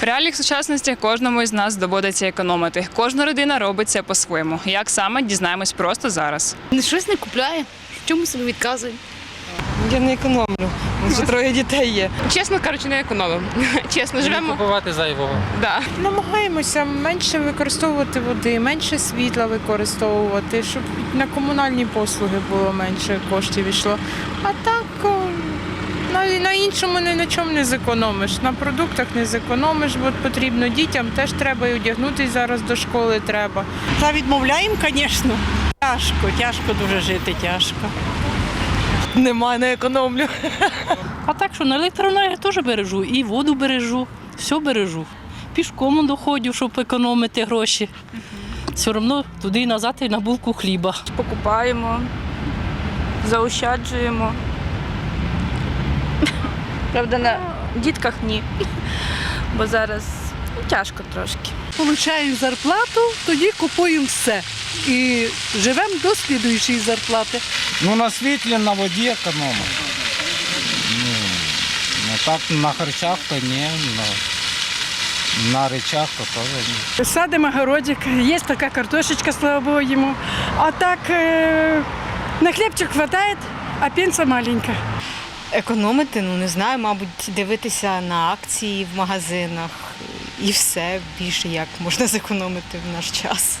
В реаліях сучасності кожному із нас доводиться економити. Кожна родина робить це по-своєму. Як саме дізнаємось просто зараз. Щось не купляє. Чому собі відказує? Я не економлю. Вже троє дітей є. Чесно кажучи, не економимо. Чесно, живемо. купувати зайвого. Да. Намагаємося менше використовувати води, менше світла використовувати, щоб на комунальні послуги було менше коштів йшло. А так на, на іншому ні на чому не зекономиш. На продуктах не зекономиш, бо потрібно дітям теж треба і одягнутися зараз до школи треба. Та відмовляємо, звісно. Тяжко, тяжко дуже жити, тяжко. Нема, не економлю. А так що на електроенергію теж бережу, і воду бережу, все бережу. Пішком доходжу, щоб економити гроші. Все одно туди і назад і на булку хліба. покупаємо, заощаджуємо. Правда, на дітках ні. Бо зараз ну, тяжко трошки. Получаємо зарплату, тоді купуємо все. І живемо до слідуючої зарплати. Ну на світлі, на воді економимо. Ну, ну так на харчах то ні, ну, на речах то теж ні. Садимо огородик, є така картошечка, слава Богу, йому. А так е, на хлібчик вистачає, а пенсія маленька. Економити, ну не знаю, мабуть, дивитися на акції в магазинах і все більше як можна зекономити в наш час.